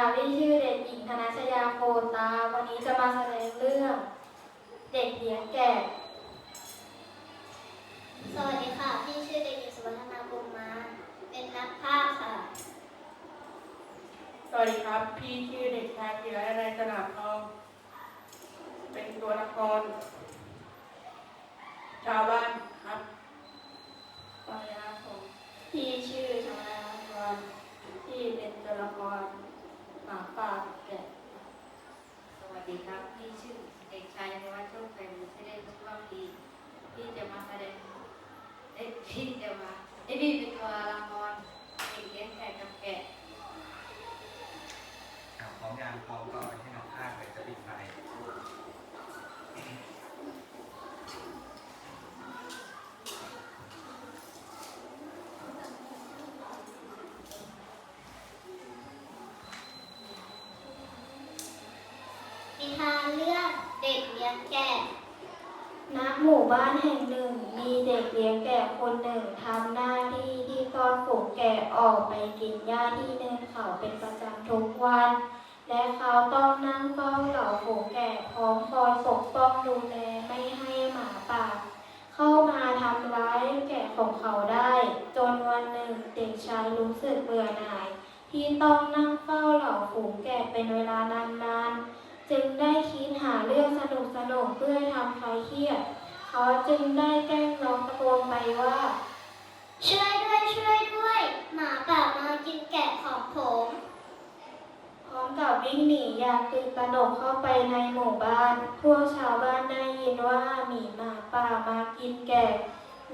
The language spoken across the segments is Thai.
ค่ะพี่ชื่อเด็กหญิงธนชยาโคตา วันนี้จะมาแสดงเรื่อง เด็กเลี้ยงแกะสวัสดีค่ะ พี่ชื่อเด็กหญิงสุวัฒนาบุญมา เป็นนักภาคค่ะ สวัสดีครับ พี่ชื่อเด็กชายธีรนัยสนามทอง เป็นตัวละคร ชาวบ้านครับปอยาผมพี่ชื่อชมาลาพรที่เป็นตัวละครหมาป่าแกะ สวัส ดีครับพี่ชื่อเด็กชายนวัชโชคชัยมีชื่อเล่นชื่อว่าพีพี่จะมาแสดงเอ้ยพี่จะมาเอ้ยพี่เป็นตัวละครเด็กเลี้ยงแกะกับแกะ อะพร้อมยังพร้อมก็ให้น้องภาคเลยจะปิดไฟ นิทานเรื่องเด็กเลี้ยงแกะณหมู่บ้านแห่งหนึ่ง มีเด็กเลี้ยงแกะคนหนึ่งทำหน้าที่ที่ต้อนฝูงแกะออกไปกินหญ้าที่เนินเขาเป็นประจำทุกวัน และเขาต้องนั่งเฝ้าเหล่าฝูงแกะพร้อมคอยปกป้องดูแลไม่ให้หมาป่าเข้ามาทำร้ายแกะของเขาได้ จนวันหนึ่งเด็กชายรู้สึกเบื่อหน่าย ที่ต้องนั่งเฝ้าเหล่าฝูงแกะเป็นเวลานานๆ จึงได้คิดหาเรื่องสนุกสนุกๆเพื่อทำคลายเครียด เขาจึงได้แกล้งร้องตะโกนไปว่า ช่วยด้วยช่วยด้วย หมาป่ามากินแกะของผม พร้อมกับวิ่งหนีอย่างตื่นตระหนกเข้าไปในหมู่บ้าน พวกชาวบ้านได้ยินว่ามีหมาป่ามากินแกะ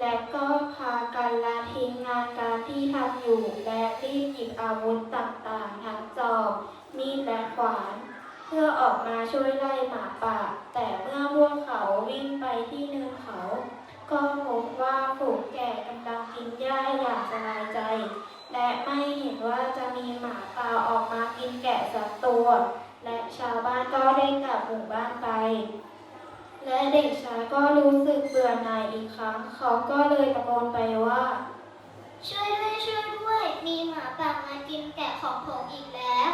และก็พากันละทิ้งงานการที่ทำอยู่ และรีบหยิบอาวุธต่างๆ ทั้งจอบ มีดและขวานเพื่อออกมาช่วยไล่หมาป่า แต่เมื่อพวกเขาวิ่งไปที่เนินเขา ก็พบว่าฝูงแกะกำลังกินหญ้าอย่างสบายใจ และไม่เห็นว่าจะมีหมาป่าออกมากินแกะสักตัว และชาวบ้านก็ได้กลับหมู่บ้านไป และเด็กชายก็รู้สึกเบื่อหน่ายอีกครั้ง เขาก็เลยตะโกนไปว่า ช่วยด้วยช่วยด้วย มีหมาป่ามากินแกะของผมอีกแล้ว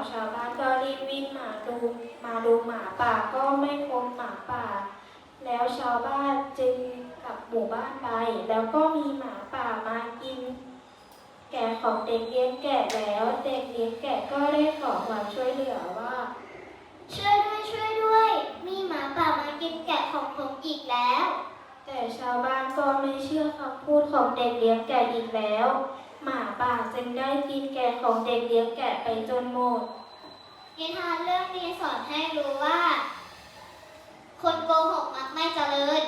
และเหล่าชาวบ้านก็รีบวิ่งมาดูมาดูหมาป่าก็ไม่พบหมาป่า แล้วชาวบ้านจึงกลับหมู่บ้านไป แล้วก็มีหมาป่ามากิน แกะของเด็กเลี้ยงแกะแล้วเด็กเลี้ยงแกะก็ได้ขอความช่วยเหลือว่า ช่วยด้วยช่วยด้วย มีหมาป่ามากินแกะของผมอีกแล้ว แต่ชาวบ้านก็ไม่เชื่อคำพูดของเด็กเลี้ยงแกะอีกแล้ว หมาป่าจึงได้กินแกะของเด็กเลี้ยงแกะไปจนหมด นิทานเรื่องนี้สอนให้รู้ว่า คนโกหกมักไม่เจริญ